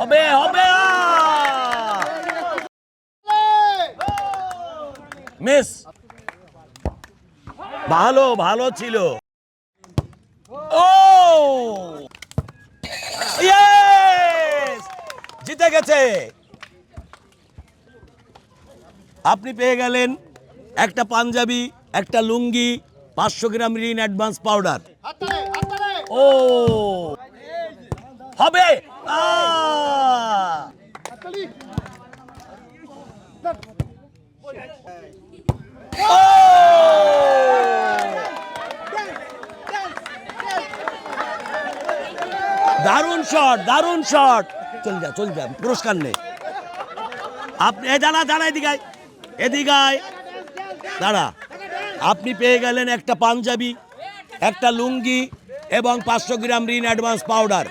হবে হবে মিস ভালো ভালো ছিল। ও! জিতে গেছে। আপনি পেয়ে গেলেন একটা পাঞ্জাবি একটা লুঙ্গি পাঁচশো গ্রাম রিন অ্যাডভান্স পাউডার। ও! হবে। দারুণ শট দারুণ শট চল যা চল যা, পুরস্কার নেই আপনি এই দাঁড়া দাঁড়া এদিকায় এদিকায় দাঁড়া। আপনি পেয়ে গেলেন একটা পাঞ্জাবি, একটা লুঙ্গি এবং পাঁচশো গ্রাম রিন অ্যাডভান্স পাউডার